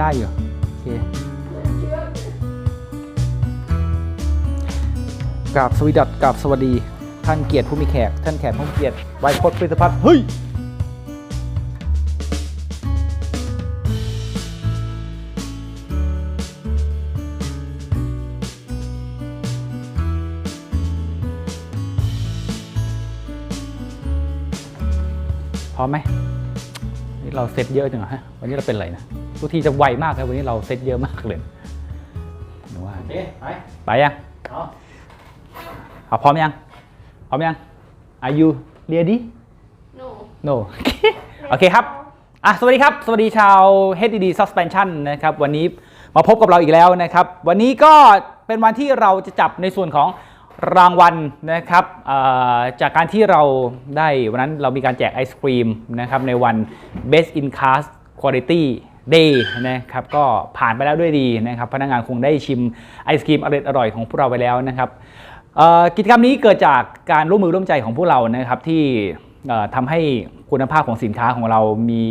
ได้อยู่ โอเคกับสวีดัตกับสวัสดี ท่านเกียรติผู้มีแขก ท่านแขกผู้มีเกียรติไวยพจน์ปริตพัฒน์เฮ้ยพร้อมไหม เราเซตเยอะจังเหรอฮะวันนี้เราเป็นอะไรนะทุกทีจะไวมากเลยวันนี้เราเซตเยอะมากเลยหนูว่าโอเคไปไปยังเอาเอาพร้อมยังพร้อมยัง Are you ready หนู No โอเคครับอะสวัสดีครับ สวัสดีชาว HDD Suspension นะครับ วันนี้มาพบกับเราอีกแล้วนะครับ วันนี้ก็เป็นวันที่เราจะจับในส่วนของ รางวัลนะครับจากการที่เราได้วันนั้นเรามีการแจกไอศครีมนะครับในวัน Best in Class Quality Day นะครับก็ผ่านไปแล้วด้วยดีนะครับพนักงานคงได้ชิมไอศครีมอร่อยอร่อยๆของพวกเราไปแล้วนะครับกิจกรรมนี้เกิดจากการร่วมมือร่วมใจของพวกเรานะครับที่ทำให้คุณภาพของสินค้าของเรามี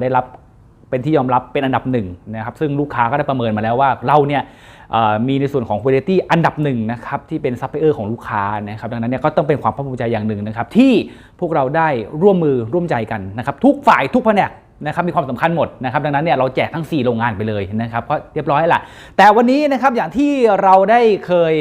ได้รับ เป็นที่ยอมรับเป็นอันดับหนึ่งนะครับซึ่งลูกค้าก็ได้ประเมินมาแล้วว่าเราเนี่ยมีในส่วนของ quality อันดับหนึ่งนะครับที่เป็นซัพพลายเออร์ของลูกค้านะครับดังนั้นเนี่ยก็ต้องเป็นความภาคภูมิใจอย่างหนึ่งนะครับที่พวกเราได้ร่วมมือร่วมใจกันนะครับทุกฝ่ายทุกแผนกนะครับมีความสำคัญหมดนะครับดังนั้นเนี่ยเราแจกทั้ง 4 โรงงานไปเลยนะครับก็เรียบร้อยละแต่วันนี้นะครับอย่างที่เราได้เคย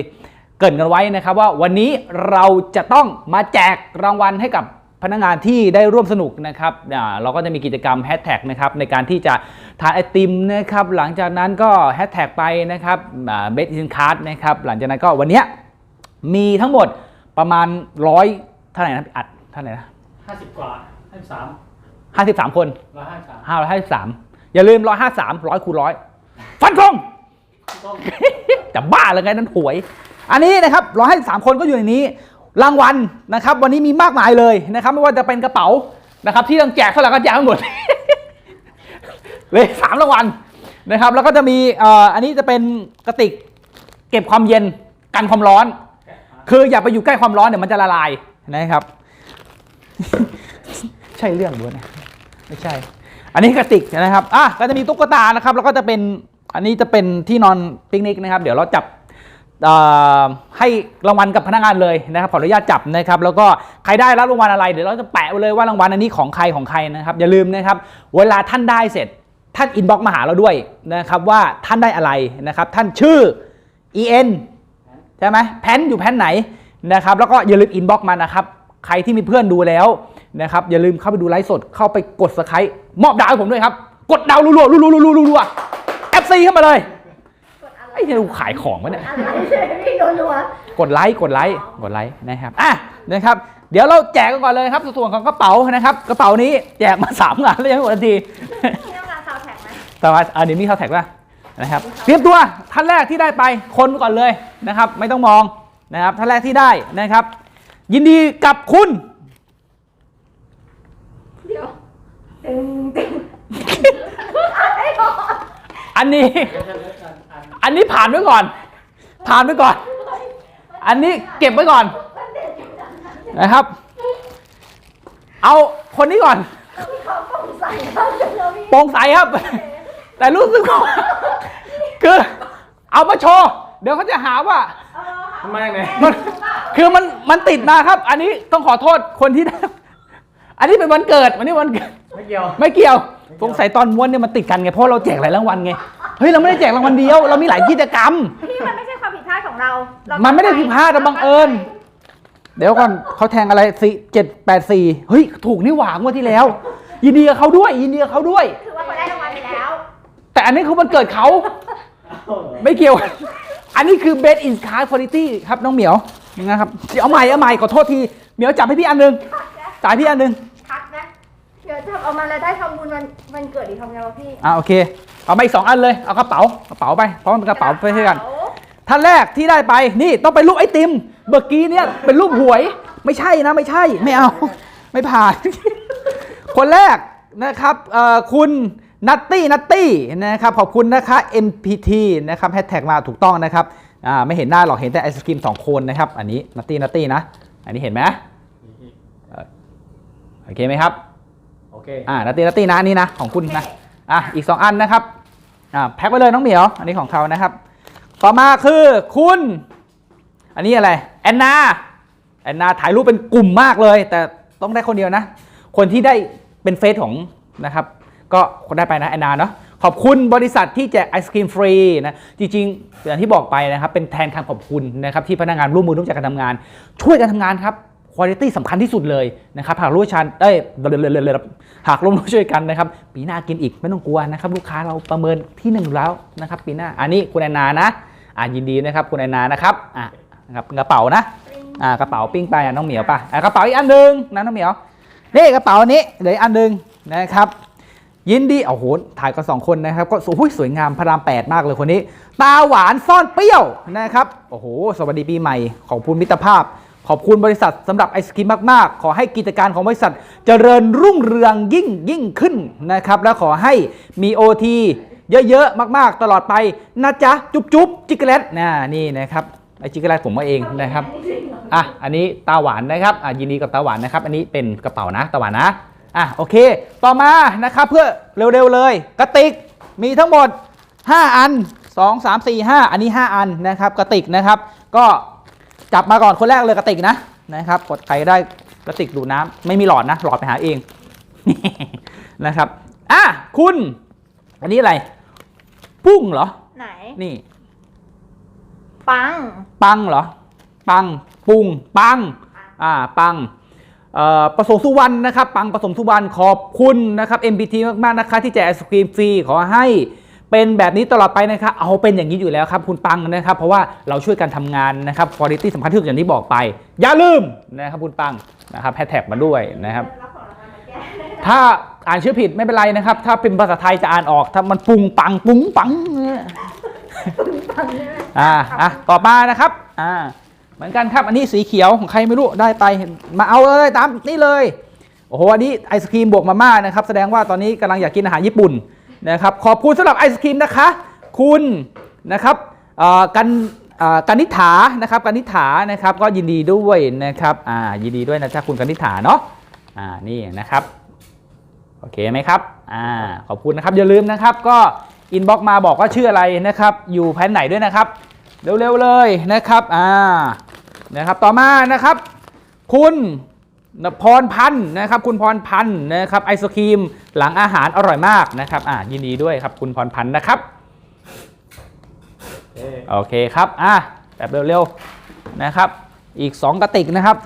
เกรินกันไว้นะครับว่าวันนี้เราจะต้องมาแจกรางวัลให้กับ พนักงานที่ได้ร่วมสนุกนะครับอ่าเราก็จะมีกิจกรรมแฮชแท็กนะครับในการที่จะทานไอติมนะครับหลังจากนั้นก็แฮชแท็กไปนะครับเบสอินคาร์ดนะครับหลังจากนั้นก็วันเนี้ยมีทั้งหมดประมาณร้อยเท่าไหร่นะอัดเท่าไหร่นะห้าสิบกว่าห้าสิบสามห้าสิบสามคนร้อยห้าสิบสามห้าร้อยห้าสิบสามอย่าลืมร้อยห้าสามร้อยคูณร้อยฟันธงต้องจะบ้าเลยไงนั้นหวย อันนี้นะครับร้อยให้สามคนก็อยู่ในนี้ รางวัลนะครับวันนี้มีมากมายเลยนะครับ ไม่ว่าจะเป็นกระเป๋านะครับ ที่ต้องแจกเท่าไหร่ก็แจกทั้งหมดเลยสามรางวัลนะครับ แล้วก็จะมีอ,อ,อันนี้จะเป็นกระติกเก็บความเย็นกันความร้อน คืออย่าไปอยู่ใกล้ความร้อนเดี๋ยวมันจะละลายนะครับ ใช่เรื่องด้วยนะไม่ใช่ อันนี้กระติกนะครับอะก็จะมีตุ๊กตานะครับ แล้วก็จะเป็นอันนี้จะเป็นที่นอนปิกนิกนะครับ เดี๋ยวเราจับ ให้รางวัลกับพนักงานเลยนะครับขออนุญาตจับนะครับ แล้วก็ใครได้รับรางวัลอะไรเดี๋ยวเราจะแปะไว้เลยว่ารางวัลอันนี้ของใครของใครนะครับอย่าลืมนะครับ เวลาท่านได้เสร็จท่านอินบ็อกมาหาเราด้วยนะครับว่าท่านได้อะไรนะครับท่านชื่อ en ใช่ไหมแพนอยู่แพนไหนนะครับแล้วก็อย่าลืมอินบ็อกมานะครับใครที่มีเพื่อนดูแล้วนะครับอย่าลืมเข้าไปดูไลฟ์สดเข้าไปกดสไครต์มอบดาวให้ผมด้วยครับ กดดาวรัวๆรัวๆรัวๆรัวๆ FC เข้ามาเลย ไรไอ้เนี่ยดูขายของวะเนี่ย อะไรใช่ไหมพี่โดนรัวกดไลค์กดไลค์กดไลค์นะครับอะนะครับเดี๋ยวเราแจกกันก่อนเลยครับส่วนของกระเป๋านะครับกระเป๋านี้แจกมา 3 งานแล้วยังไม่หมดทันทีพี่ต้องการซาวแท็กไหมแต่ว่าอันนี้มีเท่าแท็กป่ะนะครับเตรียมตัวท่านแรกที่ได้ไปคนก่อนเลยนะครับ ไม่ต้องมองนะครับท่านแรกที่ได้นะครับ ยินดีกับคุณเดี๋ยวตึงตึงอันนี้ อันนี้ผ่านไว้ก่อน ผ่านไว้ก่อน อันนี้เก็บไว้ก่อนนะครับ เอาคนนี้ก่อนเขาสงสัยเขาจะเราพี่โปร่งใสครับ แต่รู้สึกว่าคือเอามาโชว์เดี๋ยวเขาจะหาว่าเออทำไมไงมันคือมันมันติดมาครับ อันนี้ต้องขอโทษคนที่ได้อันนี้เป็นวันเกิดวันนี้วันเกิด ไม่เกี่ยว ไม่เกี่ยวสงสัยตอนม้วนเนี่ยมันติดกันไงเพราะเราแจกหลายรางวัลไง เฮ้ยเราไม่ได้แจกรางวัลเดียว เรามีหลายกิจกรรม พี่มันไม่ใช่ความผิดพลาดของเรา เรามันไม่ได้ผิดพลาดแต่บังเอิญ เดี๋ยวก่อนเขาแทงอะไรสี่เจ็ดแปดสี่เฮ้ย ถูกนี่หว่างวดที่แล้ว ยินดีกับเขาด้วย ยินดีกับเขาด้วย คือว่าเขาได้รางวัลไปแล้ว แต่อันนี้คือมันเกิดเขา ไม่เกี่ยว อันนี้คือ best in class quality ครับ น้องเหมียวนะครับเอาใหม่เอาใหม่ขอโทษทีเหมียวจับให้พี่อันหนึงจ่ายพี่อันหนึงคัดนะ เดี๋ยวทำเอามาแล้วได้ทำบุญวันวันเกิดอีกทำไงวะพี่ อ่าโอเค เอาไปสองอันเลยเอากระเป๋ากระเป๋าไปเพราะมันเป็นกระเป๋าไปให้กันกระเป๋าท่านแรกที่ได้ไปนี่ต้องเป็นรูปไอติมเมื่อกี้เนี่ยเป็นรูปหวย ไม่ใช่นะไม่ใช่ไม่เอาไม่ผ่าน คนแรกนะครับเอ่อคุณนัตตี้นัตตี้นะครับขอบคุณนะคะ NPT นะครับแฮชแท็กมาถูกต้องนะครับอ่าไม่เห็นหน้าหรอกเห็นแต่ไอศครีมสองคนนะครับ อันนี้นัตตี้นัตตี้นะ อันนี้เห็นไหมโอเคไหมครับโอเคอ่านัตตี้นัตตี้นะอันนี้นะของคุณนะ อะอีก 2 อันนะครับอ่าแพ็คไปเลยน้องเหมียว อันนี้ของเขานะครับ ต่อมาคือคุณ อันนี้อะไรแอนนาแอนนาถ่ายรูปเป็นกลุ่มมากเลย แต่ต้องได้คนเดียวนะ คนที่ได้เป็นเฟซของนะครับก็คนได้ไปนะแอนนาเนาะขอบคุณบริษัทที่แจกไอศครีมฟรีนะจริงๆอย่างที่บอกไปนะครับเป็นแทนคำขอบคุณนะครับที่พนักงานร่วมมือร่วมใจกันทำงาน ช่วยกันทำงานครับ คุณภาพสำคัญที่สุดเลยนะครับหากรู้ชันเอ้ยหากร่วมช่วยกันนะครับ ปีหน้ากินอีกไม่ต้องกลัวนะครับ ลูกค้าเราประเมินที่หนึ่งแล้วนะครับ ปีหน้าอันนี้คุณแอนนานะอ่ายินดีนะครับคุณแอนนานะครับอะนะครับกระเป๋านะอ่ากระเป๋าปิ้งไปอะน้องเหมียวป่ะอะกระเป๋าอีกอันหนึ่งนะน้องเหมียวนี่กระเป๋าอันนี้เหลืออกอันหนึ่งนะครับยินดีโอ้โหถ่ายกันสองคนนะครับ ก็โอ้ยสวยงามพระรามแปดมากเลยคนนี้ ตาหวานซ่อนเปรี้ยวนะครับ โอ้โห สวัสดีปีใหม่ขอบคุณมิตรภาพ ขอบคุณบริษัทสำหรับไอศครีมมาก ๆ ขอให้กิจการของบริษัทเจริญรุ่งเรืองยิ่งยิ่งขึ้นนะครับ และขอให้มีโอทีเยอะ ๆ มาก ๆ ตลอดไปนะจ๊ะ จุ๊บจุ๊บจิกเกลตนะนี่นะครับไอจิกเกเลตผมมาเองนะครับอะอันนี้ตาหวานนะครับอะยินดีกับตาหวานนะครับ อันนี้เป็นกระเป๋านะตาหวานนะอะโอเค ต่อมานะครับเพื่อเร็ว ๆ เลยกระติกมีทั้งหมด 5 อัน 2 3 4 5 อันนี้ 5 อันนะครับกระติกนะครับ ก็ จับมาก่อนคนแรกเลยกระติกนะนะครับกดใครได้กระติกดูดน้ำไม่มีหลอดนะ หลอดไปหาเองนะครับอะคุณ อันนี้อะไร ปุ้งเหรอ ไหน นี่ ปัง ปังเหรอ ปัง ปุงปัง อ่า ปังเอ่อประสงค์สุวรรณนะครับ ปังประสงค์สุวรรณขอบคุณนะครับ MPT มากๆนะคะที่แจกไอศครีมฟรีขอให้ เป็นแบบนี้ตลอดไปนะครับเอาเป็นอย่างนี้อยู่แล้วครับคุณปังนะครับเพราะว่าเราช่วยกันทำงานนะครับคุณภาพสำคัญที่สุดอย่างที่บอกไป อย่าลืมนะครับคุณปังนะครับแฮชแท็กมาด้วยนะครับถ้าอ่านชื่อผิดไม่เป็นไรนะครับ ถ้าเป็นภาษาไทยจะอ่านออก ถ้ามันปุงปังปุงปังเนี่ยปังใช่ไหมอ่าอะต่อมานะครับอ่าเหมือนกันครับ อันนี้สีเขียวของใครไม่รู้ได้ไปมาเอาเลยตามนี่เลยโอ้โหอันนี้ไอศครีมบวกมาม่านะครับ แสดงว่าตอนนี้กำลังอยากกินอาหารญี่ปุ่น นะครับขอบคุณสำหรับไอศครีมนะคะ คุณนะครับกันกันนิษฐานะครับกันนิษฐานะครับก็ยินดีด้วยนะครับอ่ายินดีด้วยนะจ๊ะคุณกันนิษฐาเนาะอ่านี่นะครับโอเคไหมครับอ่าขอบคุณนะครับอย่าลืมนะครับ ก็อินบ็อกมาบอกว่าชื่ออะไรนะครับ อยู่แผนไหนด้วยนะครับ เร็วๆเลยนะครับอ่านะครับต่อมานะครับ คุณ พรพันธ์นะครับคุณพรพันธ์นะครับไอศครีมหลังอาหารอร่อยมากนะครับอ่ายินดีด้วยครับคุณพรพันธ์นะครับโอเคคครับอะแบบเร็วๆนะครับ อีก 2 กระติกนะครับ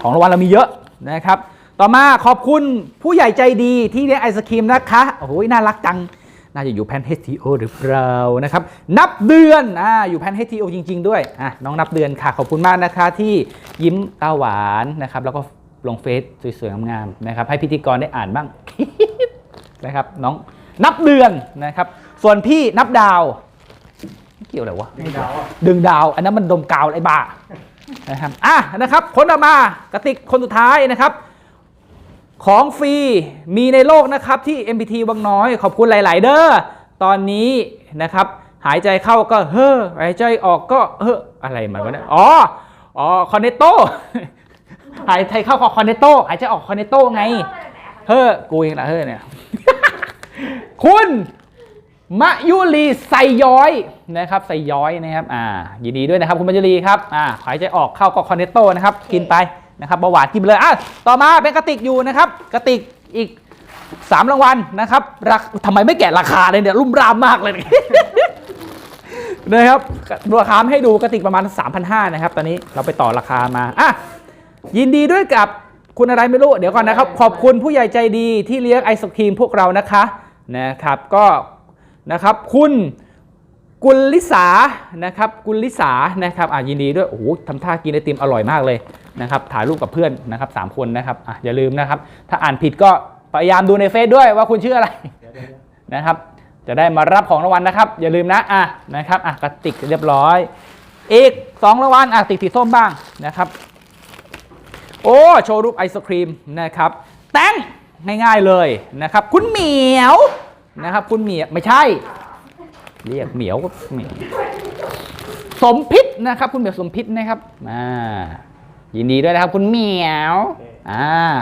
ของรางวัลเรามีเยอะนะครับ ต่อมาขอบคุณผู้ใหญ่ใจดีที่เลี้ยงไอศครีมนะคะโอ้โหน่ารักจัง น่าจะอยู่แพน HTO หรือเปล่านะครับ นับเดือนอ่าอยู่แพน HTO จริง ๆ ด้วยอะน้องนับเดือนค่ะ ขอบคุณมากนะคะที่ยิ้มตาหวานนะครับ แล้วก็ลงเฟซสวยๆงามๆนะครับให้พิธีกรได้อ่านบ้างนะครับน้องนับเดือนนะครับ ส่วนพี่นับดาวไม่เกี่ยวอะไรวะดึงดาวอะดึงดาว อันนั้นมันดมกาวไอ้บ้านะครับอะนะครับคนต่อมากระติกคนสุดท้ายนะครับ ของฟรีมีในโลกนะครับที่ MPT วังน้อยขอบคุณหลาย ๆ เด้อตอนนี้นะครับหายใจเข้าก็เฮ้อหายใจออกก็เฮ้ออะไรมันวะเนี่ยอ๋ออ๋อคอนเนตโตหายใจเข้าก็คอนเนตโตหายใจออกคอนเนตโตไง เฮ้อกูเองละเฮ้อเนี่ยคุณมะยุรีไซย้อยนะครับไซย้อยนะครับอ่ายินดีด้วยนะครับคุณมะยุรีครับอ่าหายใจออกเข้าก็คอนเนตโตนะครับกินไป นะครับเบาหวานกินไปเลยอะต่อมาเป็นกระติกอยู่นะครับกระติกอีก3รางวัลนะครับรักทำไมไม่แกะราคาเลยเนี่ยรุ่มรามมากเลยนะครับราคามให้ดูกระติกประมาณ 3,500นะครับ ตอนนี้เราไปต่อราคามาอะยินดีด้วยกับคุณอะไรไม่รู้ เดี๋ยวก่อนนะครับ ขอบคุณผู้ใหญ่ใจดีที่เลี้ยงไอศครีมพวกเรานะคะนะครับก็นะครับคุณกุลลิสานะครับกุลลิสานะครับอะยินดีด้วยโอ้โหทำท่ากินไอติมอร่อยมากเลย นะครับถ่ายรูปกับเพื่อนนะครับสามคนนะครับอะอย่าลืมนะครับ ถ้าอ่านผิดก็พยายามดูในเฟซด้วยว่าคุณชื่ออะไรนะครับ จะได้มารับของรางวัลนะครับ อย่าลืมนะอะนะครับอะกระติกเรียบร้อย อีก2รางวัลอะติกสีส้มบ้างนะครับ โอ้โชว์รูปไอศครีมนะครับแตงง่ายๆเลยนะครับ คุณเหมียวนะครับ คุณเหมียวไม่ใช่ เรียกเหมียวก็เหมียวสมพิษนะครับ คุณเหมียวสมพิษนะครับอ่า ยินดีด้วยนะครับคุณเหมียวโอเคอ่า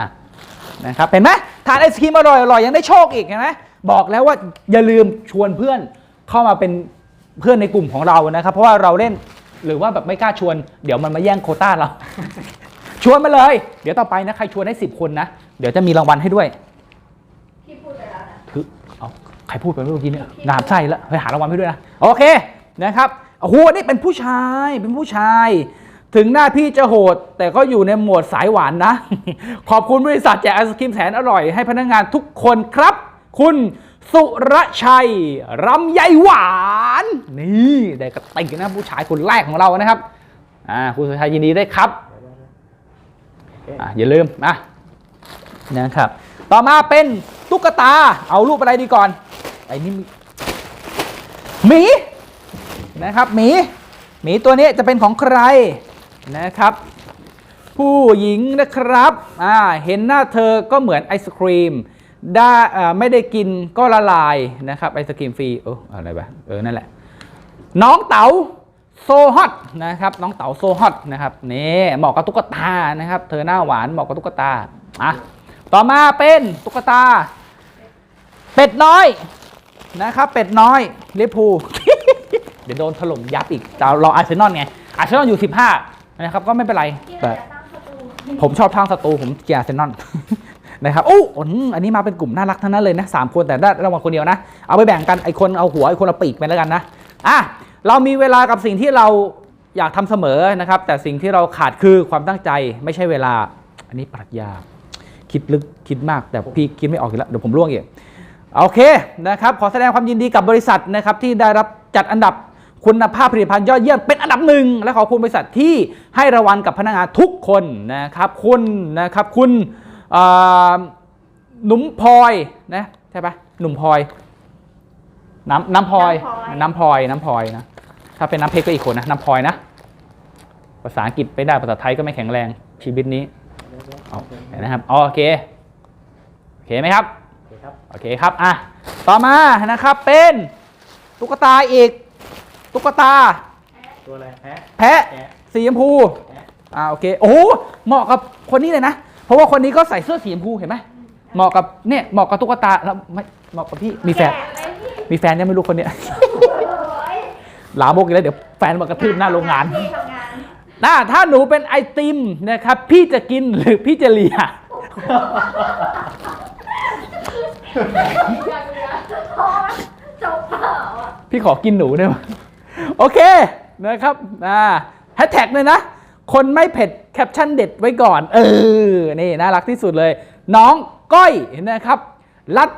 นะครับเห็นไหมทานไอศครีมอร่อยอร่อยยังได้โชคอีกเห็นไหมบอกแล้วว่าอย่าลืมชวนเพื่อนเข้ามาเป็นเพื่อนในกลุ่มของเรานะครับ เพราะว่าเราเล่นหรือว่าแบบไม่กล้าชวน เดี๋ยวมันมาแย่งโควต้าเรา ชวนมาเลย เดี๋ยวต่อไปนะใครชวนได้สิบคนนะ เดี๋ยวจะมีรางวัลให้ด้วยพี่พูดไปแล้วนะคือเอาใครพูดไปเมื่อกี้เนี่ยงามไส้แล้วไปหารางวัลให้ด้วยนะโอเคนะครับโอ้โหนี่เป็นผู้ชายเป็นผู้ชาย ถึงหน้าพี่จะโหด แต่ก็อยู่ในโหมดสายหวานนะ ขอบคุณบริษัทแจกไอศครีมแสนอร่อยให้พนักงานทุกคนครับ คุณสุรชัยรำไยหวาน นี่ได้กระติกนะผู้ชายคนแรกของเรานะครับอ่าคุณสุรชัยยินดีได้วยครับอะอย่าลืมนะนะครับ ต่อมาเป็นตุ๊กตาเอารูปอะไรดีก่อนไอ้นี่มีหมีนะครับหมีหมีตัวนี้จะเป็นของใคร นะครับ ผู้หญิงนะครับอ่าเห็นหน้าเธอก็เหมือนไอศครีมได้ไม่ได้กินก็ละลายนะครับไอศครีมฟรีเอออะไรวะเออนั่นแหละ น้องเต๋าโซฮอตนะครับน้องเต๋าโซฮอตนะครับนี่เหมาะกับตุ๊กตานะครับ เธอหน้าหวานเหมาะกับตุ๊กตาอะต่อมาเป็นตุ๊กตา เป็ดน้อยนะครับ เป็ดน้อยลิเวอร์พูเดี๋ยวโดนถล่มยับอีกเราอาร์เซนอลไงอาร์เซนอลอยู่ 15 นะครับก็ไม่เป็นไรพี่แต่เลยจะตั้งประตูผมชอบทางศัตรูผมเกียร์อาร์เซนอลนะครับโอ้อืมอันนี้มาเป็นกลุ่มน่ารักทั้งนั้นเลยนะสามคนแต่ได้รางวัลคนเดียวนะ เอาไปแบ่งกันไอคนเอาหัวไอคนเอาปีกไปแล้วกันนะอะเรามีเวลากับสิ่งที่เราอยากทำเสมอนะครับ แต่สิ่งที่เราขาดคือความตั้งใจไม่ใช่เวลา อันนี้ปรัชญาคิดลึกคิดมากแต่พี่คิดไม่ออกอีกแล้วเดี๋ยวผมล่วงอีกโอเคนะครับขอแสดงความยินดีกับบริษัทนะครับที่ได้รับจัดอันดับ คุณภาพผลิตภัณฑ์ยอดเยี่ยมเป็นอันดับหนึ่งและขอบคุณบริษัทที่ให้รางวัลกับพนักงานทุกคนนะครับคุณนะครับคุณเอ่อหนุ่มพลอยนะใช่ปะหนุ่มพลอยน้ำน้ำพลอยน้ำพลอยน้ำพลอยนะถ้าเป็นน้ำเพชรก็อีกคนนะน้ำพลอยนะภาษาอังกฤษไม่ได้ภาษาไทยก็ไม่แข็งแรงชีวิตนี้เอาเห็นนะครับอ๋อโอเคโอเคไหมครับโอเคครับโอเคครับอะต่อมานะครับเป็นตุ๊กตาอีก ตุ๊กตา ตัวอะไรแพะ แพะแกะสีชมพูแพะอ่าโอเคโอ้โหเหมาะกับคนนี้เลยนะ เพราะว่าคนนี้ก็ใส่เสื้อสีชมพูเห็นไหมเหมาะกับเนี่ยเหมาะกับตุ๊กตาแล้วไม่เหมาะกับพี่มีแฟนกะไหมพี่มีแฟนยังไม่รู้คนเนี้ยโอ้ยหลามกอีกแล้วเดี๋ยวแฟนมากระทืบหน้าโรงงานพี่ทำงานน่าถ้าหนูเป็นไอติมนะครับ พี่จะกินหรือพี่จะเลีย อย่างเงี้ยเพราะว่าจบเปล่าอะพี่ขอกินหนูได้ไหม โอเคนะครับอ่าแฮชแท็กเลยนะ คนไม่เผ็ดแคปชั่นเด็ดไว้ก่อน เออ นี่น่ารักที่สุดเลย น้องก้อยนะครับ รัต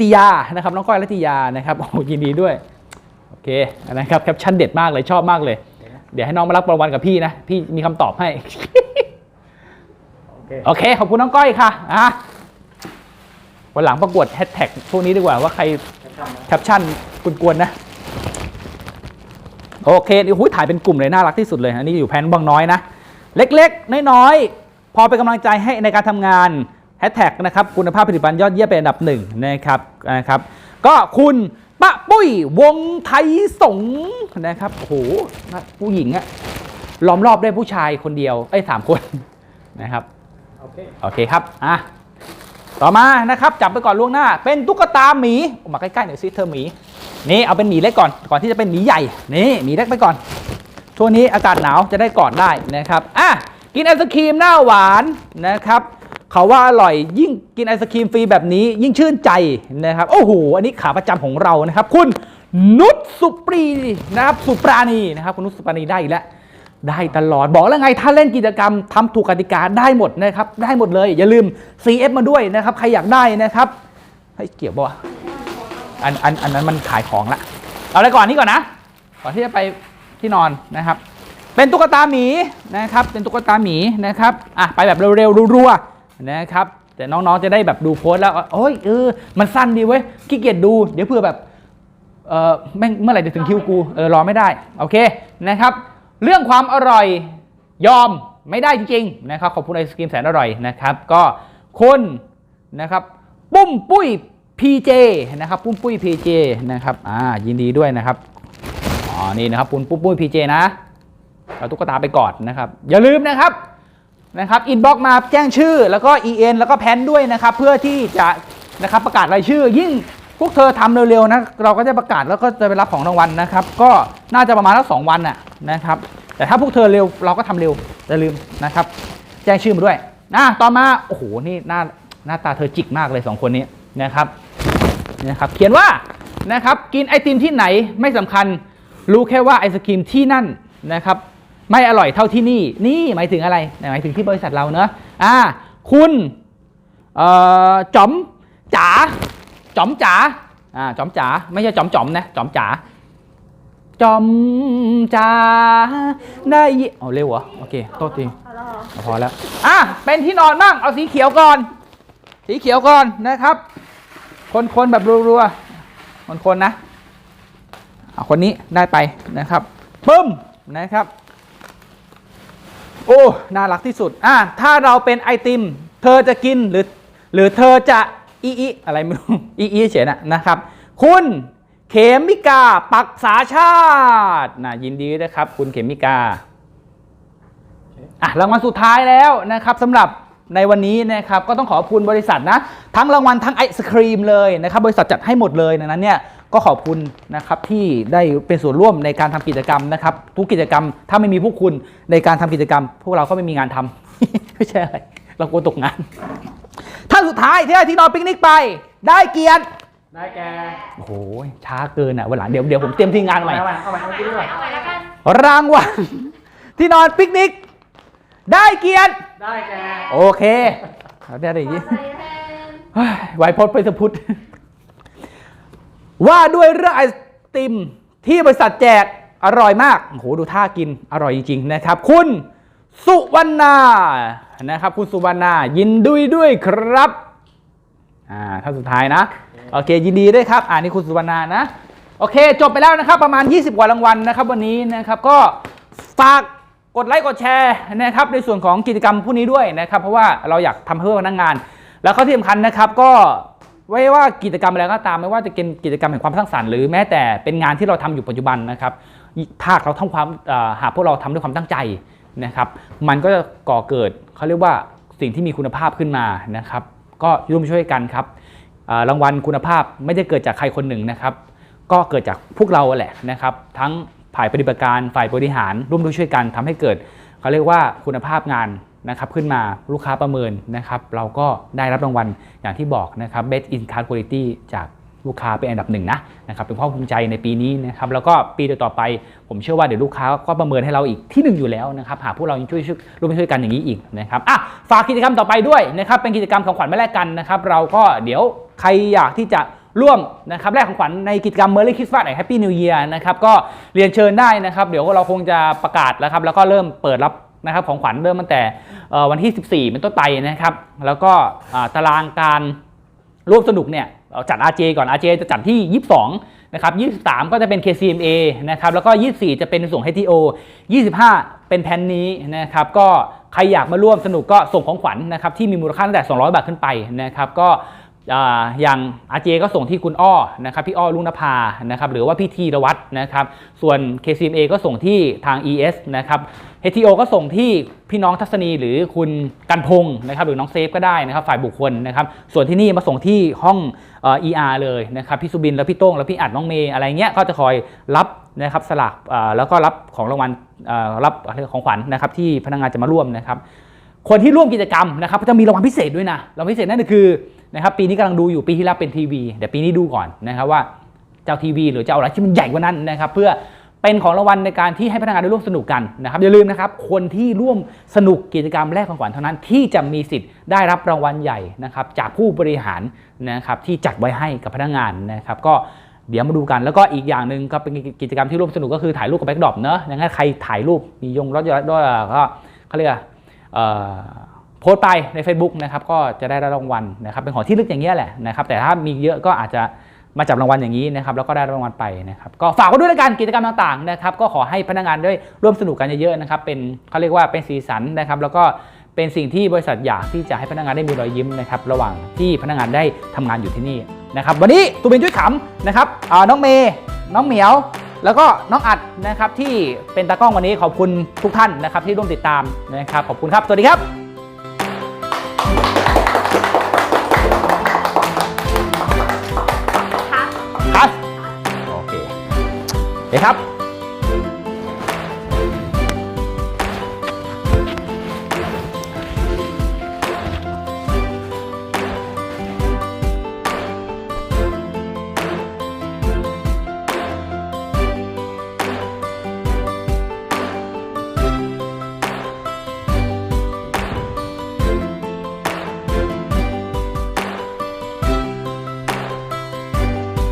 ติยานะครับ น้องก้อยรัตติยานะครับโอ้ยินดีด้วย โอเคนะครับแคปชั่นเด็ดมากเลยชอบมากเลย เดี๋ยวให้น้องมารับรางวัลกับพี่นะ พี่มีคำตอบให้ โอเคโอเคขอบคุณน้องก้อยค่ะอะวันหลังประกวดแฮชแท็กพวกนี้ดีกว่าว่าใครแคปชั่นนะแคปชั่นกวนๆนะ โอเคนี่หุ้ยถ่ายเป็นกลุ่มเลยน่ารักที่สุดเลยอันนี้อยู่แพนบางน้อยนะ เล็กๆ น้อยๆ พอเป็นกำลังใจให้ในการทำงานแฮชแท็กนะครับคุณภาพผลิตภัณฑ์ยอดเยี่ยมเป็นอันดับหนึ่งนะครับนะครับก็คุณปะปุ้ยวงไทยสงฆ์นะครับโอ้โหผู้หญิงอะล้อมรอบด้วยผู้ชายคนเดียวเอ้ยสามคนนะครับโอเคโอเคครับอะต่อมานะครับจับไปก่อนล่วงหน้า เป็นตุ๊กตาหมีเอามาใกล้ๆหน่อยสิเธอหมี นี่เอาเป็นหมีเล็กก่อนก่อนที่จะเป็นหมีใหญ่นี่หมีเล็กไปก่อนช่วงนี้อากาศหนาวจะได้กอดได้นะครับอะกินไอศครีมหน้าหวานนะครับเขาว่าอร่อยยิ่งกินไอศครีมฟรีแบบนี้ยิ่งชื่นใจนะครับโอ้โหอันนี้ขาประจำของเรานะครับ คุณนุชสุปรีนะครับสุปราณีนะครับคุณนุชสุปราณีได้อีกแล้วได้ตลอดบอกแล้วไงถ้าเล่นกิจกรรมทำถูกกติกาได้หมดนะครับได้หมดเลย อย่าลืม CF มาด้วยนะครับ ใครอยากได้นะครับให้เกี่ยวบ่วะ อันอันอันนั้นมันขายของละเอาเลยก่อนนี้ก่อนนะ ก่อนที่จะไปที่นอนนะครับ เป็นตุ๊กตาหมีนะครับ เป็นตุ๊กตาหมีนะครับอะไปแบบเร็วๆรัวๆนะครับแต่น้องๆจะได้แบบดูโพสแล้วโอ้ยเออมันสั้นดีเว้ยขี้เกียจดูเดี๋ยวเผื่อแบบเออแม่งเมื่อไหร่จะถึงคิวกูเออรอไม่ได้โอเคนะครับ เรื่องความอร่อยยอมไม่ได้จริงๆนะครับขอบคุณไอศกรีมแสนอร่อยนะครับ ก็คุณนะครับ ปุ้มปุ้ย PJ นะครับปุ้มปุ้ย PJ นะครับอ่ายินดีด้วยนะครับอ๋อนี่นะครับปุ้มปุ้มปุ้ย PJ นะเอาตุ๊กตาไปกอดนะครับอย่าลืมนะครับนะครับอินบ็อกมาแจ้งชื่อแล้วก็ EN แล้วก็แพนด้วยนะครับเพื่อที่จะนะครับประกาศรายชื่อ ยิ่งพวกเธอทำเร็วๆนะเราก็จะประกาศแล้วก็จะไปรับของรางวัลนะครับ ก็น่าจะประมาณสักสองวันน่ะนะครับแต่ถ้าพวกเธอเร็วเราก็ทำเร็วอย่าลืมนะครับ แจ้งชื่อมาด้วยนะต่อมาโอ้โหนี่หน้าหน้าตาเธอจิกมากเลยสองคนนี้นะครับ นะครับเขียนว่านะครับกินไอติมที่ไหนไม่สำคัญ รู้แค่ว่าไอศครีมที่นั่นนะครับไม่อร่อยเท่าที่นี่ นี่หมายถึงอะไรหมายถึงที่บริษัทเราเนอะอ่าคุณเอ่อจอมจ๋าจอมจ๋าอ่าจอมจ๋าไม่ใช่จอมจอมนะจอมจ๋าจอมจ๋าได้ยิเอาเร็วเหรอโอเคโทษทีเอาแล้วเหรอพอแล้วอะเป็นที่นอนบ้างเอาสีเขียวก่อน สีเขียวก่อนนะครับ คนๆแบบรัวๆคนๆนนะเอาคนนี้ได้ไปนะครับปึ้มนะครับ โอ้ น่ารักที่สุดอะถ้าเราเป็นไอติม เธอจะกินหรือ หรือเธอจะอีอีอะไรไม่รู้อีอีเฉยนะนะครับ คุณเขมิกาปักษาชาตินะยินดีนะครับ คุณเขมิกาอะรางวัลสุดท้ายแล้วนะครับสำหรับ ในวันนี้นะครับก็ต้องขอบคุณบริษัทนะ ทั้งรางวัลทั้งไอศครีมเลยนะครับบริษัทจัดให้หมดเลยดังนั้นเนี่ยก็ขอบคุณนะครับที่ได้เป็นส่วนร่วมในการทำกิจกรรมนะครับทุกกิจกรรมถ้าไม่มีพวกคุณในการทำกิจกรรม พวกเราก็ไม่มีงานทำไม่ใช่อะไรเรากลัวตกงานท่านสุดท้ายที่ได้ที่นอนปิกนิกไป ได้เกียรติได้แกโอ้โหช้าเกินอะวันหลังเดี๋ยวเดี๋ยวผมเตรียมทีมงานใหม่เอาใหม่เอาใหม่เอาใหม่เอาใหม่เอาใหม่แล้วกันรางวัลที่นอนปิกนิก ได้เกียรติ ได้แกโอเคเอาได้อะไรอย่างงี้ใส่แทนเฮ้ยไวยพจน์ไปสพุทธ ว่าด้วยเรื่องไอติมที่บริษัทแจกอร่อยมากโอ้โหดูท่ากินอร่อยจริงๆนะครับ คุณสุวรรณานะครับ คุณสุวรรณายินดุยด้วยครับอ่าท่านสุดท้ายนะ โอเค ยินดีด้วยครับ อ่านี่คุณสุวรรณานะ โอเค จบไปแล้วนะครับ ประมาณ 20 กว่ารางวัลนะครับ วันนี้นะครับก็ฝาก กดไลค์กดแชร์นะครับในส่วนของกิจกรรมพวกนี้ด้วยนะครับเพราะว่าเราอยากทำเพื่อพนักงาน แล้วก็ที่สำคัญนะครับก็ไม่ว่ากิจกรรมอะไรก็ตามไม่ว่าจะเป็นกิจกรรมแห่งความสร้างสรรค์หรือแม้แต่เป็นงานที่เราทำอยู่ปัจจุบันนะครับถ้าเราทำความหากพวกเราทำด้วยความตั้งใจนะครับมันก็จะก่อเกิดเขาเรียกว่าสิ่งที่มีคุณภาพขึ้นมานะครับก็ร่วมช่วยกันครับรางวัลคุณภาพไม่ได้เกิดจากใครคนหนึ่งนะครับ ก็เกิดจากพวกเราแหละนะครับ ทั้ง ฝ่ายปฏิบัติการฝ่ายบริหารร่วมด้วยช่วยกันทำให้เกิดเขาเรียกว่าคุณภาพงานนะครับขึ้นมาลูกค้าประเมินนะครับเราก็ได้รับรางวัลอย่างที่บอกนะครับ Best in c a r Quality จากลูกค้าเป็นอันดับหนึ่งนะนะครับเป็นความภูมิใจในปีนี้นะครับแล้วก็ปีต่อไป ผมเชื่อว่าเดี๋ยวลูกค้าก็ประเมินให้เราอีกที่หนึ่งอยู่แล้วนะครับหากพวกเรายังช่วยช่วยร่วมช่วยกันอย่างนี้อีกนะครับอะฝากกิจกรรมต่อไปด้วยนะครับเป็นกิจกรรมของขวัญไม่แลกกันนะครับเราก็เดี๋ยวใครอยากที่จะ ร่วมนะครับแลกของขวัญในกิจกรรม Merry Christmas และ Happy New Year นะครับก็เรียนเชิญได้นะครับ เดี๋ยวเราคงจะประกาศแล้วครับ แล้วก็เริ่มเปิดรับนะครับของขวัญเริ่มตั้งแต่วันที่ 14 เป็นต้นไปนะครับ แล้วก็ตารางการร่วมสนุกเนี่ยเราจัด RJ ก่อน RJ จะจัดที่ 22 นะครับ 23 ก็จะเป็น KCMA นะครับ แล้วก็ 24 จะเป็นส่ง HTO 25 เป็นแพนนี้นะครับ ก็ใครอยากมาร่วมสนุกก็ส่งของขวัญนะครับที่มีมูลค่าตั้งแต่ 200 บาทขึ้นไปนะครับ ก็ อย่างอาเจก็ส่งที่คุณอ้อนะครับพี่อ้อลุงนภานะครับหรือว่าพี่ธีรวัตรนะครับส่วน KCMA ก็ส่งที่ทาง ES นะครับ HTO ก็ส่งที่พี่น้องทัศนีหรือคุณกันพงศ์นะครับหรือน้องเซฟก็ได้นะครับฝ่ายบุคคลนะครับส่วนที่นี่มาส่งที่ห้องเอ่อ ER เลยนะครับพี่สุบินแล้วพี่โต้งแล้วพี่อัดน้องเมย์อะไรเงี้ยก็จะคอยรับนะครับสลากแล้วก็รับของรางวัลรับของขวัญนะครับที่พนักงานจะมาร่วมนะครับคนที่ร่วมกิจกรรมนะครับจะมีรางวัลพิเศษด้วยนะรางวัลพิเศษนั่นก็คือ นะครับปีนี้กำลังดูอยู่ปีที่แล้วเป็นทีวีเดี๋ยวปีนี้ดูก่อนนะครับว่าเจะเอาทีวีหรือเจะเอาอะไรที่มันใหญ่กว่านั้นนะครับเพื่อเป็นของรางวัลในการที่ให้พนักงานได้ร่วมสนุกกันนะครับอย่าลืมนะครับคนที่ร่วมสนุกกิจกรรมแลกของขวัญเท่านั้นที่จะมีสิทธิ์ได้รับรางวัลใหญ่นะครับจากผู้บริหารนะครับที่จัดไว้ให้กับพนักงานนะครับก็เดี๋ยวมาดูกันแล้วก็อีกอย่างหนึ่งก็เป็นกิจกรรมที่ร่วมสนุกก็คือถ่ายรูปกับแบ็กดรอปเนอะอย่างนั้นใครถ่ายรูปมียงรถยนต์ด้วยก็เขาเรียกว่า โพสต์ไปใน Facebook นะครับก็จะได้รางวัลนะครับเป็นของที่ลึกอย่างเงี้ยแหละนะครับแต่ถ้ามีเยอะก็อาจจะมาจับรางวัลอย่างนี้นะครับแล้วก็ได้รางวัลไปนะครับก็ฝากไว้ด้วยละกันกิจกรรมต่างๆนะครับก็ขอให้พนักงานด้วยร่วมสนุกกันเยอะๆนะครับเป็นเขาเรียกว่าเป็นสีสันนะครับแล้วก็เป็นสิ่งที่บริษัทอยากที่จะให้พนักงานได้มีรอยยิ้มนะครับระหว่างที่พนักงานได้ทำงานอยู่ที่นี่นะครับวันนี้ตูบินช่วยขำนะครับน้องเมย์น้องเหมียว แล้วก็น้องอัดนะครับที่เป็นตากล้องวันนี้ขอบคุณทุกท่านนะครับที่ร่วมติดตามนะครับขอบคุณครับสวัสดีครับ โอเคครับ